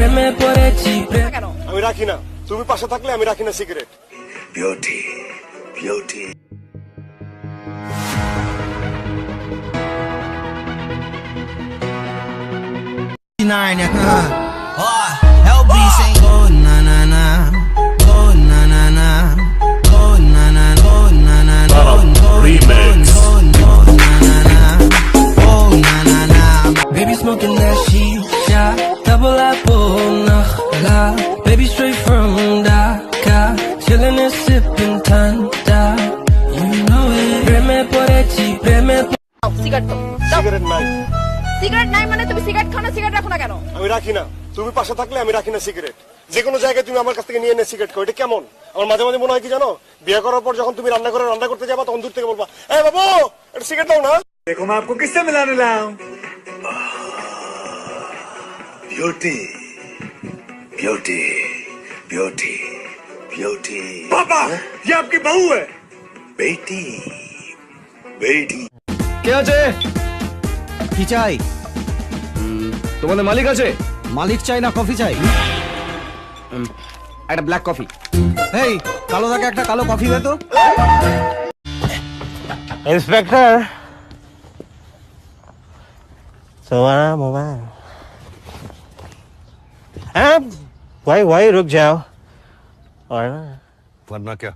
প্রেমে পড়েছি আমি রাখি না তুমি পাশে থাকলে আমি রাখি না cigarette beauty beauty nine. Oh, LB saying go na na na, go na na na, go na na go na na go na na na, na na. Baby smoking that apple, la. Baby straight from Dhaka, chillin' and sippin' tanda. You know it. Preme porechi, preme cigarette cigarette নাই। Cigarette নাই মানে তুমি cigarette খাও না cigarette রাখো না কেন? আমি রাখি না। তুমি পাশে থাকলে আমি রাখি না সিগারেট যে কোনো জায়গায় তুমি আমার কাছ থেকে নিয়ে এনে সিগারেট খাও এটা কেমন? আমার মাঝে মাঝে মনে হয় কি জানো? বিয়ে করার পর যখন তুমি রান্না করে রান্না করতে যাবা তখন দূর থেকে বলবা এ বাবু এটা সিগারেট দাও না। দেখো মা আপকো কিসে মিলানে লাও beauty beauty beauty beauty beauty पापा ये आपकी बहू है बेटी बेटी কে আছে কি চাই তোমাদের মালিক আছে মালিক চাই না কফি চাই একটা ব্ল্যাক কফি এই কালো দাগে একটা কালো কফি দে তো इंस्पेक्टर तुम्हारा mobile quấy quấy rước sao rồi nó phần nó kìa.